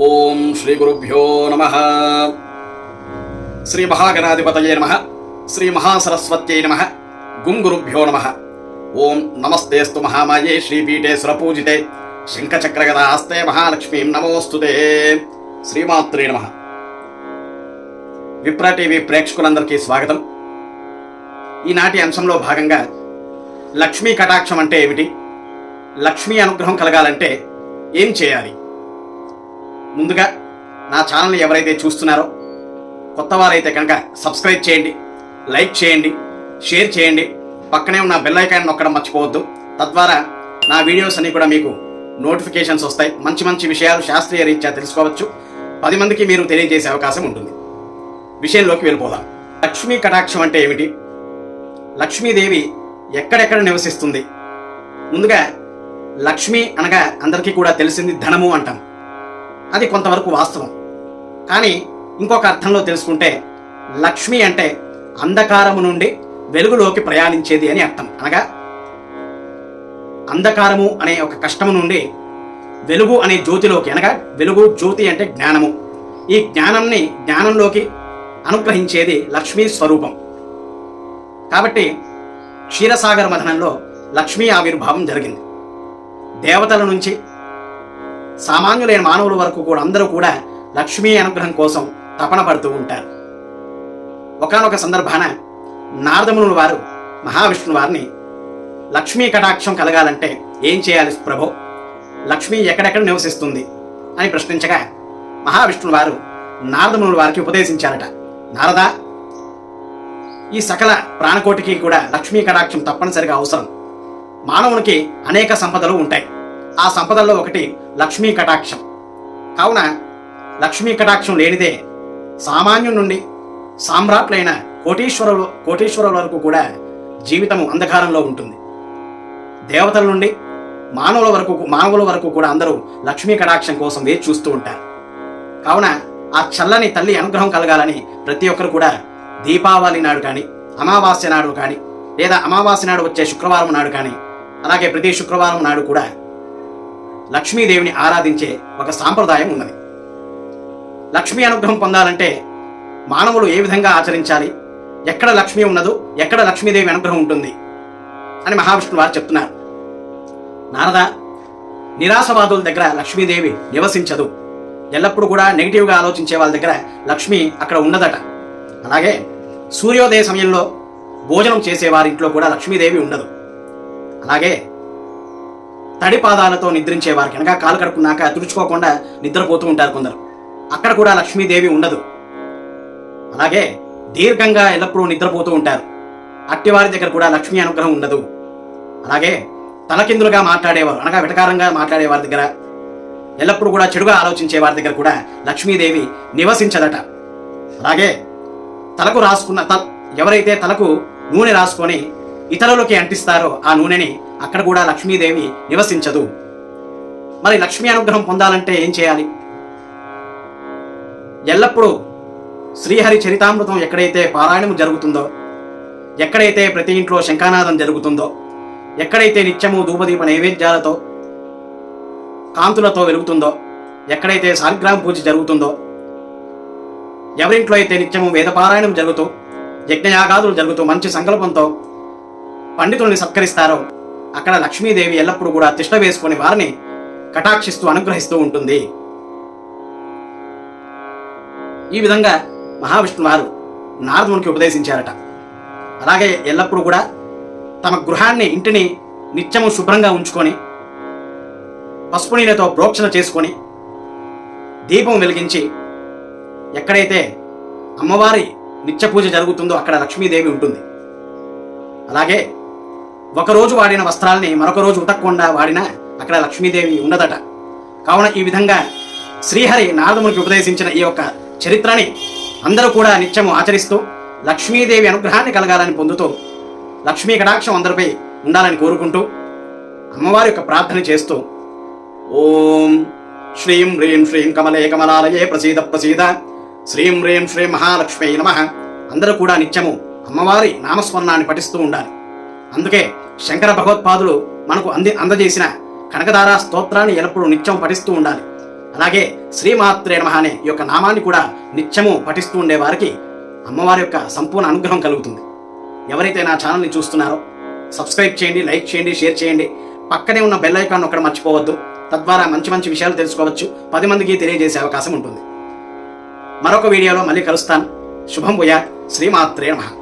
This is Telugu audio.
ఓం శ్రీ గురుభ్యో నమ. శ్రీ మహాగణాధిపతయే నమ. శ్రీ మహాసరస్వత్యై నమ. గుంగురుభ్యో నమ. ఓం నమస్తేస్తు మహామాయే శ్రీపీఠే సురపూజితే శంఖచక్రగదాస్తే మహాలక్ష్మీం నమోస్తుతే. శ్రీమాత్రే నమ. విప్ర టీవీ ప్రేక్షకులందరికీ స్వాగతం. ఈనాటి అంశంలో భాగంగా లక్ష్మీ కటాక్షం అంటే ఏమిటి? లక్ష్మీ అనుగ్రహం కలగాలంటే ఏం చేయాలి? ముందుగా నా ఛానల్ని ఎవరైతే చూస్తున్నారో కొత్త వారైతే కనుక సబ్స్క్రైబ్ చేయండి లైక్ చేయండి షేర్ చేయండి. పక్కనే ఉన్న బెల్ ఐకాన్ నొక్కడం మర్చిపోవద్దు. తద్వారా నా వీడియోస్ అన్నీ కూడా మీకు నోటిఫికేషన్స్ వస్తాయి. మంచి మంచి విషయాలు శాస్త్రీయ రీత్యా తెలుసుకోవచ్చు. పది మందికి మీరు తెలియజేసే అవకాశం ఉంటుంది. విషయంలోకి వెళ్ళిపోదాం. లక్ష్మీ కటాక్షం అంటే ఏమిటి? లక్ష్మీదేవి ఎక్కడెక్కడ నివసిస్తుంది? ముందుగా లక్ష్మి అనగా అందరికీ కూడా తెలిసింది ధనము అంటాం. అది కొంతవరకు వాస్తవం. కానీ ఇంకొక అర్థంలో తెలుసుకుంటే లక్ష్మి అంటే అంధకారము నుండి వెలుగులోకి ప్రయాణించేది అని అర్థం అనగా అంధకారము అనే ఒక కష్టము నుండి వెలుగు అనే జ్యోతిలోకి అనగా వెలుగు జ్యోతి అంటే జ్ఞానము. ఈ జ్ఞానంని జ్ఞానంలోకి అనుగ్రహించేది లక్ష్మీ స్వరూపం. కాబట్టి క్షీరసాగర మథనంలో లక్ష్మీ ఆవిర్భావం జరిగింది. దేవతల నుంచి సామాన్యులైన మానవుల వరకు కూడా అందరూ కూడా లక్ష్మీ అనుగ్రహం కోసం తపన పడుతూ ఉంటారు. ఒకనొక సందర్భాన నారదమునుల వారు మహావిష్ణు వారిని లక్ష్మీ కటాక్షం కలగాలంటే ఏం చేయాలి ప్రభో? లక్ష్మి ఎక్కడెక్కడ నివసిస్తుంది అని ప్రశ్నించగా మహావిష్ణువు వారు నారదమునుల వారికి ఉపదేశించారట. నారద ఈ సకల ప్రాణకోటికి కూడా లక్ష్మీ కటాక్షం తప్పనిసరిగా అవసరం. మానవునికి అనేక సంపదలు ఉంటాయి. ఆ సంపదల్లో ఒకటి లక్ష్మీ కటాక్షం. కావున లక్ష్మీ కటాక్షం లేనిదే సామాన్యం నుండి సామ్రాట్లైన కోటీశ్వరులు కోటీశ్వరుల వరకు కూడా జీవితం అంధకారంలో ఉంటుంది. దేవతల నుండి మానవుల వరకు మానవుల వరకు కూడా అందరూ లక్ష్మీ కటాక్షం కోసం వేచి చూస్తూ ఉంటారు. కావున ఆ చల్లని తల్లి అనుగ్రహం కలగాలని ప్రతి ఒక్కరు కూడా దీపావళి నాడు కానీ అమావాస్య నాడు కానీ లేదా అమావాస్య నాడు వచ్చే శుక్రవారం నాడు కానీ అలాగే ప్రతి శుక్రవారం నాడు కూడా లక్ష్మీదేవిని ఆరాధించే ఒక సాంప్రదాయం ఉన్నది. లక్ష్మీ అనుగ్రహం పొందాలంటే మానవులు ఏ విధంగా ఆచరించాలి? ఎక్కడ లక్ష్మి ఉన్నదో ఎక్కడ లక్ష్మీదేవి అనుగ్రహం ఉంటుంది? అని మహావిష్ణువు వారు చెప్తున్నారు. నారద నిరాశవాదుల దగ్గర లక్ష్మీదేవి నివసించదు. ఎల్లప్పుడూ కూడా నెగిటివ్గా ఆలోచించే వాళ్ళ దగ్గర లక్ష్మి అక్కడ ఉన్నదట అలాగే సూర్యోదయ సమయంలో భోజనం చేసే ఇంట్లో కూడా లక్ష్మీదేవి ఉండదు. అలాగే తడి పాదాలతో నిద్రించే వారికి కాలు కడుక్కున్నాక తుడుచుకోకుండా నిద్రపోతూ ఉంటారు కొందరు. అక్కడ కూడా లక్ష్మీదేవి ఉండదు. అలాగే దీర్ఘంగా ఎల్లప్పుడూ నిద్రపోతూ ఉంటారు. అట్టివారి దగ్గర కూడా లక్ష్మీ అనుగ్రహం ఉండదు. అలాగే తలకిందులుగా మాట్లాడేవారు అనగా విటకారంగా మాట్లాడే వారి దగ్గర ఎల్లప్పుడూ కూడా చెడుగా ఆలోచించే వారి దగ్గర కూడా లక్ష్మీదేవి నివసించదట. అలాగే తలకు రాసుకున్న త ఎవరైతే తలకు నూనె రాసుకొని ఇతరులకి అంటిస్తారో ఆ నూనెని అక్కడ కూడా లక్ష్మీదేవి నివసించదు. మరి లక్ష్మీ అనుగ్రహం పొందాలంటే ఏం చేయాలి? ఎల్లప్పుడూ శ్రీహరి చరితామృతం ఎక్కడైతే పారాయణం జరుగుతుందో ఎక్కడైతే ప్రతి ఇంట్లో శంఖానాదం జరుగుతుందో ఎక్కడైతే నిత్యము ధూపదీప నైవేద్యాలతో కాంతులతో వెలుగుతుందో ఎక్కడైతే సాలిగ్రామ పూజ జరుగుతుందో ఎవరింట్లో అయితే నిత్యము వేదపారాయణం జరుగుతూ యజ్ఞయాగాదులు జరుగుతూ మంచి సంకల్పంతో పండితుల్ని సత్కరిస్తారో అక్కడ లక్ష్మీదేవి ఎల్లప్పుడూ కూడా తిష్ట వేసుకొని వారిని కటాక్షిస్తూ అనుగ్రహిస్తూ ఉంటుంది. ఈ విధంగా మహావిష్ణు వారు నారదునికి ఉపదేశించారట. అలాగే ఎల్లప్పుడూ కూడా తమ గృహాన్ని ఇంటిని నిత్యము శుభ్రంగా ఉంచుకొని పసుపు నీళ్ళతో ప్రోక్షణ చేసుకొని దీపం వెలిగించి ఎక్కడైతే అమ్మవారి నిత్య పూజ జరుగుతుందో అక్కడ లక్ష్మీదేవి ఉంటుంది. అలాగే ఒకరోజు వాడిన వస్త్రాల్ని మరొక రోజు ఉతకకుండా వాడిన అక్కడ లక్ష్మీదేవి ఉండదట. కావున ఈ విధంగా శ్రీహరి నారదమునికి ఉపదేశించిన ఈ యొక్క చరిత్రని అందరూ కూడా నిత్యము ఆచరిస్తూ లక్ష్మీదేవి అనుగ్రహాన్ని కలగాలని పొందుతూ లక్ష్మీ కటాక్షం అందరిపై ఉండాలని కోరుకుంటూ అమ్మవారి యొక్క ప్రార్థన చేస్తూ ఓం శ్రీం హ్రీం శ్రీం కమలే కమలాలయే ప్రసీద ప్రసీద శ్రీం హ్రీం శ్రీ మహాలక్ష్మి నమ. అందరూ కూడా నిత్యము అమ్మవారి నామస్మరణాన్ని పఠిస్తూ ఉండాలి. అందుకే శంకర భగవత్పాదులు మనకు అంది అందజేసిన కనకదార స్తోత్రాన్ని ఎల్లప్పుడూ నిత్యం పఠిస్తూ ఉండాలి. అలాగే శ్రీమాత్రే నమ అనే యొక్క నామాన్ని కూడా నిత్యము పఠిస్తూ ఉండేవారికి అమ్మవారి యొక్క సంపూర్ణ అనుగ్రహం కలుగుతుంది. ఎవరైతే నా ఛానల్ని చూస్తున్నారో సబ్స్క్రైబ్ చేయండి లైక్ చేయండి షేర్ చేయండి. పక్కనే ఉన్న బెల్ ఐకాన్ ఒక్కడ మర్చిపోవద్దు. తద్వారా మంచి మంచి విషయాలు తెలుసుకోవచ్చు. పది మందికి తెలియజేసే అవకాశం ఉంటుంది. మరొక వీడియోలో మళ్ళీ కలుస్తాను. శుభం భూయా శ్రీమాత్రే నమః.